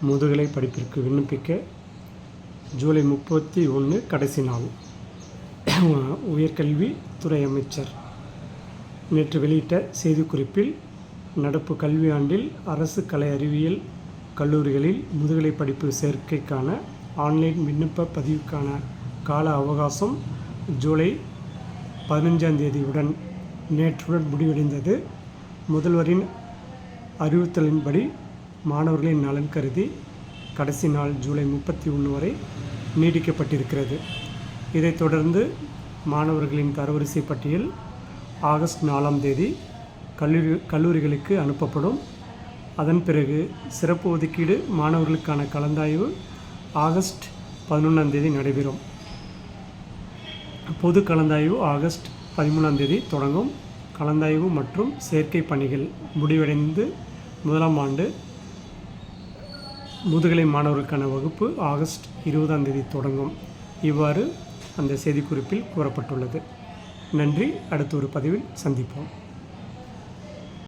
முதுகலை படிப்பிற்கு விண்ணப்பிக்க ஜூலை முப்பத்தி ஒன்று கடைசி நாள். உயர்கல்வித்துறை அமைச்சர். நேற்று வெளியிட்ட செய்திக்குறிப்பில் நடப்பு கல்வியாண்டில் அரசு கலை அறிவியல் கல்லூரிகளில் முதுகலை படிப்பு சேர்க்கைக்கான ஆன்லைன் விண்ணப்ப பதிவுக்கான கால அவகாசம் ஜூலை பதினஞ்சாம் தேதியுடன் நேற்றுடன் முடிவடைந்தது. முதல்வரின் அறிவுறுத்தலின்படி மாணவர்களின் நலன் கருதி கடைசி நாள் ஜூலை முப்பத்தி ஒன்று வரை நீடிக்கப்பட்டிருக்கிறது இதைத் தொடர்ந்து மாணவர்களின் தரவரிசை பட்டியல் ஆகஸ்ட் நாலாம் தேதி கல்லூரி கல்லூரிகளுக்கு அனுப்பப்படும். அதன் பிறகு சிறப்பு ஒதுக்கீடு மாணவர்களுக்கான கலந்தாய்வு ஆகஸ்ட் பதினொன்றாம் தேதி நடைபெறும். பொது கலந்தாய்வு ஆகஸ்ட் பதிமூணாம் தேதி தொடங்கும். கலந்தாய்வு மற்றும் சேர்க்கை பணிகள் முடிவடைந்து முதலாம் ஆண்டு முதுகலை மாணவர்களுக்கான வகுப்பு ஆகஸ்ட் இருபதாம் தேதி தொடங்கும். இவ்வாறு அந்த செய்திக்குறிப்பில் கூறப்பட்டுள்ளது. நன்றி. அடுத்த ஒரு பதிவில் சந்திப்போம்.